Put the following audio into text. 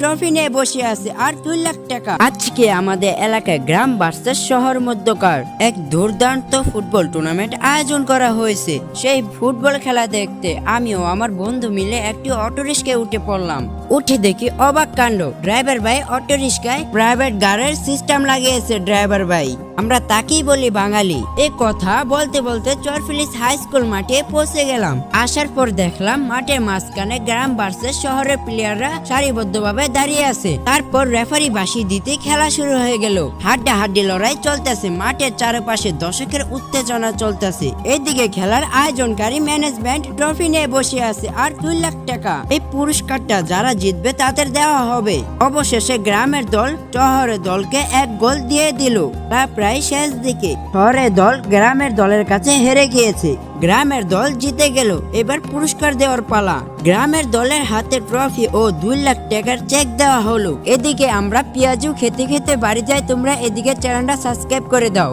Trophy নিয়ে বসে আছে আর দুই লাখ টাকা। আজকে আমাদের এলাকায় গ্রাম ভার্সেস শহর মধ্যকার। এক দুর্দান্ত ফুটবল টুর্নামেন্ট আয়োজন করা হয়েছে। সেই ফুটবল খেলা দেখতে আমিও আমার বন্ধু মিলে একটি অটোরিক্সায় উঠে পড়লাম। উঠে দেখি অবাক কাণ্ড। ড্রাইভার ভাই অটোরিক্সায় প্রাইভেট গাড়ির সিস্টেম লাগিয়েছে ড্রাইভার ভাই। আমরা তাকেই বলি বাঙালি। এ কথা বলতে বলতে চরফিলিস হাই স্কুল মাঠে পৌঁছে গেলাম। আসার পর দেখলাম মাঠের মাঝখানে গ্রাম ভার্সেস শহরের প্লেয়াররা সারিবদ্ধভাবে দাঁড়িয়ে আছে। তারপর রেফারি বাসি দিতে খেলা শুরু হয়ে গেল। হাড্ডা হাড্ডি লড়াই চলতেছে, মাঠের চারপাশে দর্শকের উত্তেজনা চলতেছে। এদিকে খেলার আয়োজনকারী ম্যানেজমেন্ট ট্রফি নিয়ে বসে আছে আর দুই লাখ টাকা। এই পুরস্কারটা যারা জিতবে তাদের দেওয়া হবে। অবশেষে গ্রামের দল শহরের দলকে এক গোল দিয়ে দিল। তা প্রায় শেষ দিকে। শহরের দল গ্রামের দলের কাছে হেরে গিয়েছে। গ্রামের দল জিতে গেল। এবার পুরস্কার দেওয়ার পালা। গ্রামের দলের হাতে ট্রফি ও দুই লাখ টাকার চেক দেওয়া হলো। এদিকে আমরা পেঁয়াজু খেতে খেতে বাড়ি যাই। তোমরা এদিকে চ্যানেলটা সাবস্ক্রাইব করে দাও।